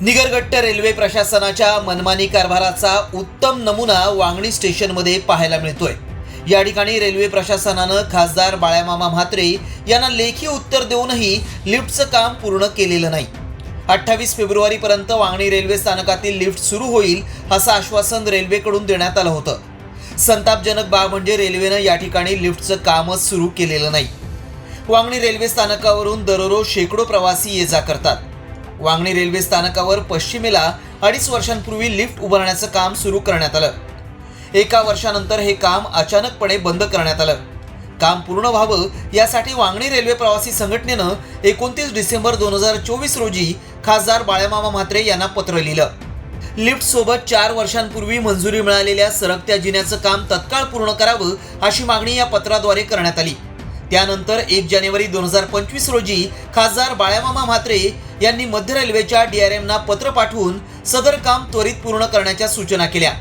निगरगट्ट railway प्रशासनाच्या मनमानी कारभाराचा उत्तम नमुना वांगणी स्टेशनमध्ये पाहायला मिळतोय. या ठिकाणी रेल्वे प्रशासनानं खासदार बाळ्यामामा म्हात्रे यांना लेखी उत्तर देऊनही लिफ्टचं काम पूर्ण केलेलं नाही. अठ्ठावीस फेब्रुवारीपर्यंत वांगणी रेल्वे स्थानकातील लिफ्ट सुरू होईल असं आश्वासन रेल्वेकडून देण्यात आलं होतं. संतापजनक बाब म्हणजे रेल्वेनं या ठिकाणी लिफ्टचं कामच सुरू केलेलं नाही. वांगणी रेल्वे स्थानकावरून दररोज शेकडो प्रवासी ये जा करतात. वांगणी रेल्वे स्थानकावर पश्चिमेला अडीच वर्षांपूर्वी लिफ्ट उभारण्याचं काम सुरू करण्यात आलं. एका वर्षानंतर हे काम अचानकपणे बंद करण्यात आलं. काम पूर्ण व्हावं यासाठी वांगणी रेल्वे प्रवासी संघटनेनं एकोणतीस डिसेंबर दोन हजार चोवीस रोजी खासदार बाळ्यामामा म्हात्रे यांना पत्र लिहिलं. लिफ्टसोबत चार वर्षांपूर्वी मंजुरी मिळालेल्या सरकत्या जिन्याचं काम तत्काळ पूर्ण करावं अशी मागणी या पत्राद्वारे करण्यात आली. त्यानंतर एक जानेवारी दोन हजार पंचवीस रोजी खासदार बाळ्यामामा म्हात्रे यांनी मध्य रेल्वेच्या डीआरएमना पत्र पाठवून सदर काम त्वरित पूर्ण करण्याच्या सूचना केल्या.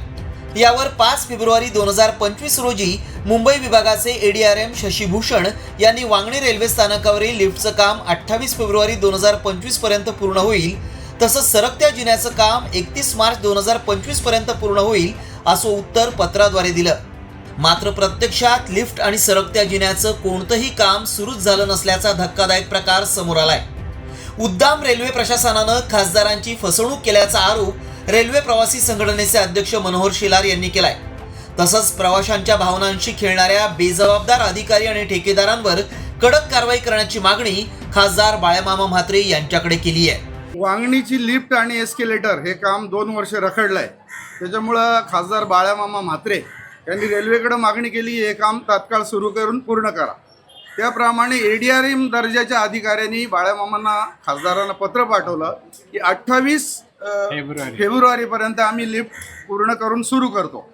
यावर पाच फेब्रुवारी दोन हजार पंचवीस रोजी मुंबई विभागाचे एडीआरएम शशीभूषण यांनी वांगणी रेल्वे स्थानकावरील लिफ्टचं काम अठ्ठावीस फेब्रुवारी दोन हजार पंचवीसपर्यंत पूर्ण होईल तसंच सरकत्या जिन्याचं काम एकतीस मार्च दोन हजार पंचवीसपर्यंत पूर्ण होईल असं उत्तर पत्राद्वारे दिलं. मात्र प्रत्यक्षात लिफ्ट आणि सरकत्या जिन्याचं कोणतंही काम सुरूच झालं नसल्याचा धक्कादायक प्रकार समोर आलाय. उद्दाम रेल्वे प्रशासनानं खासदारांची फसवणूक केल्याचा आरोप रेल्वे प्रवासी संघटनेचे अध्यक्ष मनोहर शिलार यांनी केलाय. तसंच प्रवाशांच्या भावनांशी खेळणाऱ्या बेजबाबदार अधिकारी आणि ठेकेदारांवर कडक कारवाई करण्याची मागणी खासदार बाळ्यामामा म्हात्रे यांच्याकडे केली आहे. वांगणीची लिफ्ट आणि एस्केलेटर हे काम दोन वर्ष रखडलं आहे त्याच्यामुळं खासदार बाळ्यामामा म्हात्रे यांनी रेल्वेकडे मागणी केली हे काम तात्काळ सुरू करून पूर्ण करा. त्याप्रमाणे ए डी आर एम दर्जाच्या अधिकाऱ्यांनी बाळामामांना खासदारांना पत्र पाठवलं की अठ्ठावीस फेब्रुवारी. फेब्रुवारीपर्यंत आम्ही लिफ्ट पूर्ण करून सुरू करतो.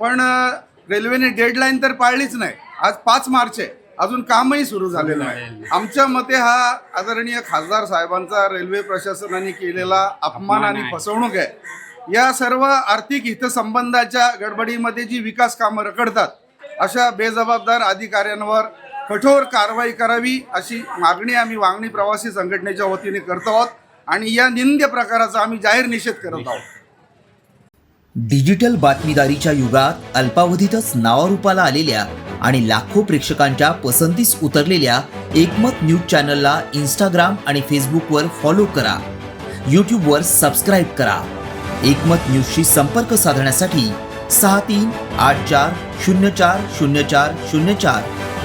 पण रेल्वेने डेडलाईन तर पाळलीच नाही. आज पाच मार्च आहे. अजून कामही सुरू झालेलं नाही. आमच्या मते हा आदरणीय खासदार साहेबांचा रेल्वे प्रशासनाने केलेला अपमान आणि आहे. फसवणूक आहे. या सर्व आर्थिक हितसंबंधाच्या गडबडीमध्ये जी विकास कामं रखडतात अशा बेजबाबदार अधिकाऱ्यांवर कठोर कारवाई करावी अशी मागणी आम्ही वांगणी प्रवासी संघटनेच्या वतीने करत आहोत आणि या निंद्य प्रकाराचा आम्ही जाहीर निषेध करत आहोत. डिजिटल बातमीदारीच्या युगात अल्पावधीतच नावारूपाला आलेल्या आणि लाखो प्रेक्षकांच्या पसंतीस उतरलेल्या एकमत न्यूज चॅनलला इंस्टाग्राम आणि फेसबुकवर फॉलो करा. यूट्यूबवर सबस्क्राईब करा. एकमत न्यूजशी संपर्क साधण्यासाठी सहा तीन आठ चार शून्य चार शून्य चार शून्य चार